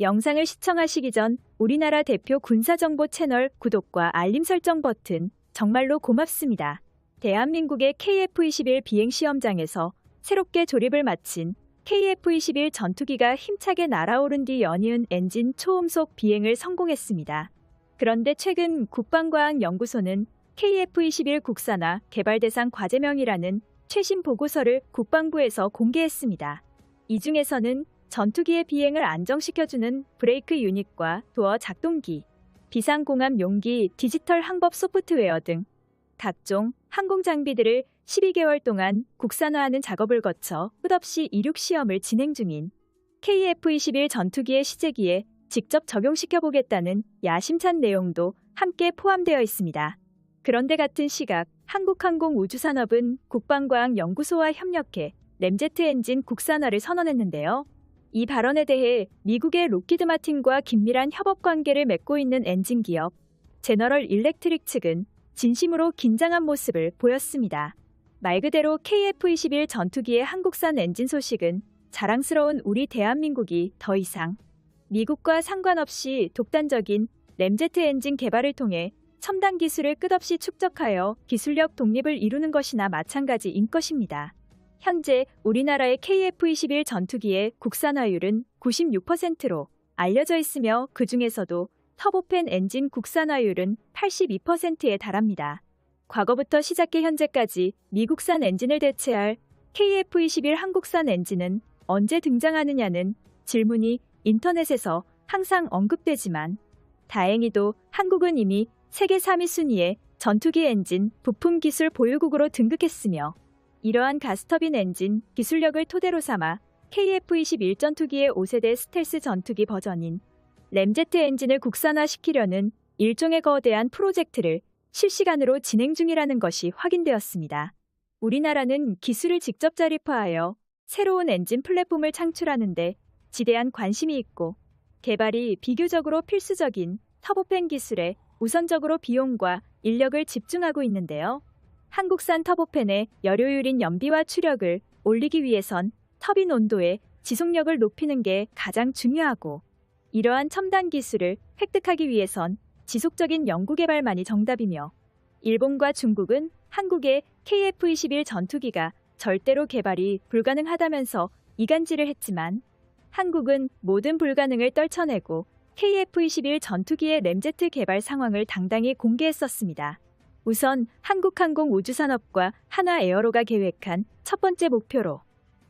영상을 시청하시기 전 우리나라 대표 군사정보 채널 구독과 알림 설정 버튼 정말로 고맙습니다. 대한민국의 KF-21 비행 시험장에서 새롭게 조립을 마친 KF-21 전투기가 힘차게 날아오른 뒤 연이은 엔진 초음속 비행을 성공했습니다. 그런데 최근 국방과학연구소는 KF-21 국산화 개발 대상 과제명이라는 최신 보고서를 국방부에서 공개했습니다. 이 중에서는 전투기의 비행을 안정시켜주는 브레이크 유닛과 도어 작동기, 비상공합 용기, 디지털 항법 소프트웨어 등 각종 항공 장비들을 12개월 동안 국산화하는 작업을 거쳐 끝없이 이륙 시험을 진행 중인 KF-21 전투기의 시제기에 직접 적용시켜 보겠다는 야심찬 내용도 함께 포함되어 있습니다. 그런데 같은 시각 한국항공우주산업은 국방과학연구소와 협력해 램제트 엔진 국산화를 선언했는데요. 이 발언에 대해 미국의 로키드 마틴과 긴밀한 협업 관계를 맺고 있는 엔진 기업 제너럴 일렉트릭 측은 진심으로 긴장한 모습을 보였습니다. 말 그대로 KF-21 전투기의 한국산 엔진 소식은 자랑스러운 우리 대한민국이 더 이상 미국과 상관없이 독단적인 램제트 엔진 개발을 통해 첨단 기술을 끝없이 축적하여 기술력 독립을 이루는 것이나 마찬가지인 것입니다. 현재 우리나라의 KF-21 전투기의 국산화율은 96%로 알려져 있으며 그 중에서도 터보팬 엔진 국산화율은 82%에 달합니다. 과거부터 시작해 현재까지 미국산 엔진을 대체할 KF-21 한국산 엔진은 언제 등장하느냐는 질문이 인터넷에서 항상 언급되지만 다행히도 한국은 이미 세계 3위 순위에 전투기 엔진 부품 기술 보유국으로 등극했으며 이러한 가스터빈 엔진 기술력을 토대로 삼아 KF-21 전투기의 5세대 스텔스 전투기 버전인 램제트 엔진을 국산화시키려는 일종의 거대한 프로젝트를 실시간으로 진행 중이라는 것이 확인되었습니다. 우리나라는 기술을 직접 자립화하여 새로운 엔진 플랫폼을 창출하는데 지대한 관심이 있고 개발이 비교적으로 필수적인 터보팬 기술에 우선적으로 비용과 인력을 집중하고 있는데요. 한국산 터보팬의 열효율인 연비와 추력을 올리기 위해선 터빈 온도의 지속력을 높이는 게 가장 중요하고 이러한 첨단 기술을 획득하기 위해선 지속적인 연구개발만이 정답이며 일본과 중국은 한국의 KF-21 전투기가 절대로 개발이 불가능하다면서 이간질을 했지만 한국은 모든 불가능을 떨쳐내고 KF-21 전투기의 램제트 개발 상황을 당당히 공개했었습니다. 우선 한국항공 우주산업과 한화에어로가 계획한 첫 번째 목표로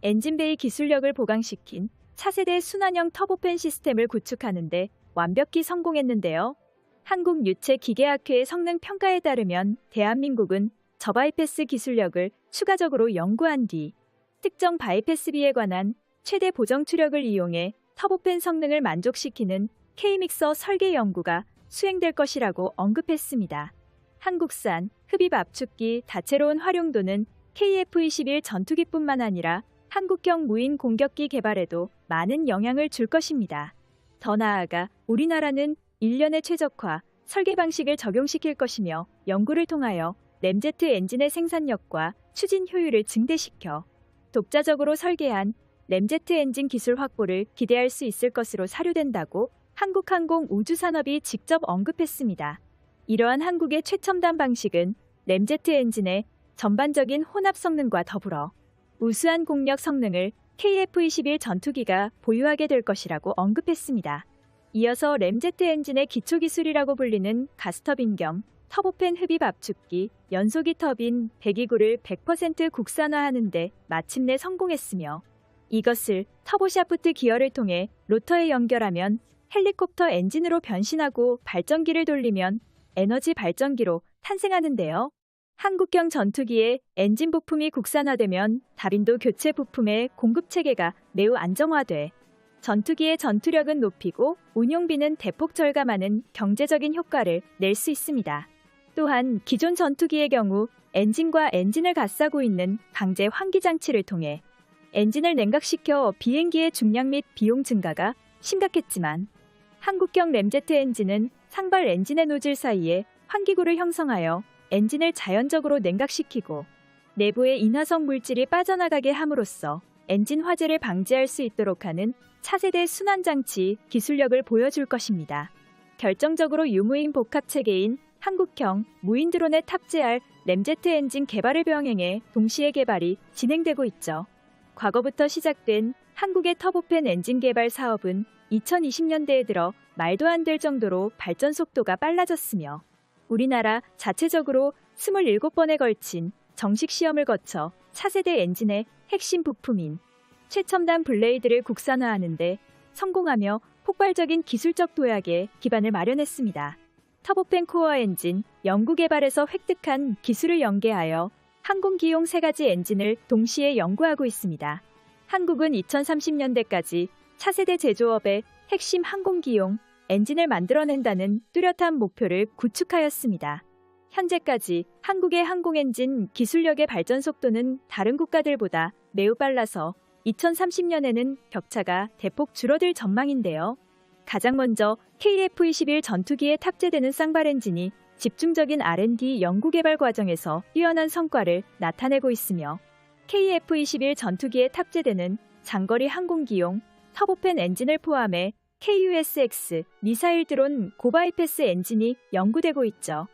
엔진베이 기술력을 보강시킨 차세대 순환형 터보팬 시스템을 구축하는 데 완벽히 성공했는데요. 한국 유체 기계학회의 성능 평가에 따르면 대한민국은 저바이패스 기술력을 추가적으로 연구한 뒤 특정 바이패스비에 관한 최대 보정 추력을 이용해 터보팬 성능을 만족시키는 K믹서 설계 연구가 수행될 것이라고 언급했습니다. 한국산 흡입 압축기 다채로운 활용도는 KF-21 전투기뿐만 아니라 한국형 무인 공격기 개발에도 많은 영향을 줄 것입니다. 더 나아가 우리나라는 1년의 최적화 설계 방식을 적용시킬 것이며 연구를 통하여 램제트 엔진의 생산력과 추진 효율을 증대시켜 독자적으로 설계한 램제트 엔진 기술 확보를 기대할 수 있을 것으로 사료된다고 한국항공 우주산업이 직접 언급했습니다. 이러한 한국의 최첨단 방식은 램제트 엔진의 전반적인 혼합 성능과 더불어 우수한 공력 성능을 KF-21 전투기가 보유하게 될 것이라고 언급했습니다. 이어서 램제트 엔진의 기초 기술이라고 불리는 가스터빈 겸 터보팬 흡입 압축기, 연소기 터빈, 배기구를 100% 국산화하는데 마침내 성공했으며 이것을 터보샤프트 기어를 통해 로터에 연결하면 헬리콥터 엔진으로 변신하고 발전기를 돌리면 에너지 발전기로 탄생하는데요. 한국형 전투기의 엔진 부품이 국산화되면 다빈도 교체 부품의 공급 체계가 매우 안정화돼 전투기의 전투력은 높이고 운용비는 대폭 절감하는 경제적인 효과를 낼 수 있습니다. 또한 기존 전투기의 경우 엔진과 엔진을 감싸고 있는 강제 환기 장치를 통해 엔진을 냉각시켜 비행기의 중량 및 비용 증가가 심각했지만 한국형 램제트 엔진은 상발 엔진의 노즐 사이에 환기구를 형성하여 엔진을 자연적으로 냉각시키고 내부의 인화성 물질이 빠져나가게 함으로써 엔진 화재를 방지할 수 있도록 하는 차세대 순환장치 기술력을 보여줄 것입니다. 결정적으로 유무인 복합 체계인 한국형 무인 드론에 탑재할 램제트 엔진 개발을 병행해 동시에 개발이 진행되고 있죠. 과거부터 시작된 한국의 터보팬 엔진 개발 사업은 2020년대에 들어 말도 안 될 정도로 발전 속도가 빨라졌으며 우리나라 자체적으로 27번에 걸친 정식 시험을 거쳐 차세대 엔진의 핵심 부품인 최첨단 블레이드를 국산화하는데 성공하며 폭발적인 기술적 도약에 기반을 마련했습니다. 터보팬 코어 엔진 연구 개발에서 획득한 기술을 연계하여 항공기용 세 가지 엔진을 동시에 연구하고 있습니다. 한국은 2030년대까지 차세대 제조업의 핵심 항공기용 엔진을 만들어낸다는 뚜렷한 목표를 구축하였습니다. 현재까지 한국의 항공엔진 기술력의 발전 속도는 다른 국가들보다 매우 빨라서 2030년에는 격차가 대폭 줄어들 전망인데요. 가장 먼저 KF-21 전투기에 탑재되는 쌍발 엔진이 집중적인 R&D 연구개발 과정에서 뛰어난 성과를 나타내고 있으며 KF-21 전투기에 탑재되는 장거리 항공기용 터보팬 엔진을 포함해 KUSX 미사일 드론 고바이패스 엔진이 연구되고 있죠.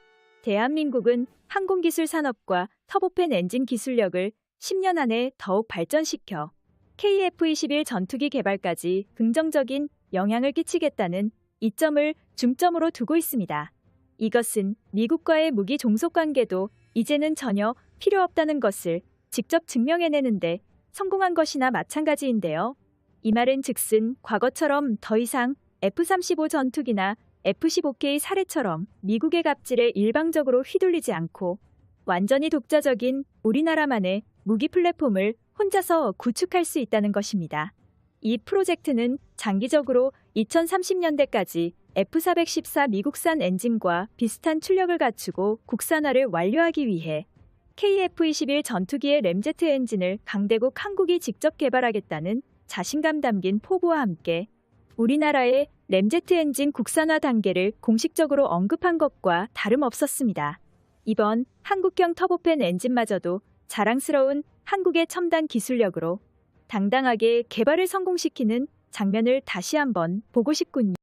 대한민국은 항공기술 산업과 터보팬 엔진 기술력을 10년 안에 더욱 발전시켜 KF-21 전투기 개발까지 긍정적인 영향을 끼치겠다는 이점을 중점으로 두고 있습니다. 이것은 미국과의 무기 종속 관계도 이제는 전혀 필요 없다는 것을 직접 증명해내는데 성공한 것이나 마찬가지인데요. 이 말은 즉슨 과거처럼 더 이상 F-35 전투기나 F-15K 사례처럼 미국의 갑질에 일방적으로 휘둘리지 않고 완전히 독자적인 우리나라만의 무기 플랫폼을 혼자서 구축할 수 있다는 것입니다. 이 프로젝트는 장기적으로 2030년대까지 F414 미국산 엔진과 비슷한 출력을 갖추고 국산화를 완료하기 위해 KF-21 전투기의 램제트 엔진을 강대국 한국이 직접 개발하겠다는 자신감 담긴 포부와 함께 우리나라의 램제트 엔진 국산화 단계를 공식적으로 언급한 것과 다름없었습니다. 이번 한국형 터보팬 엔진마저도 자랑스러운 한국의 첨단 기술력으로 당당하게 개발을 성공시키는 장면을 다시 한번 보고 싶군요.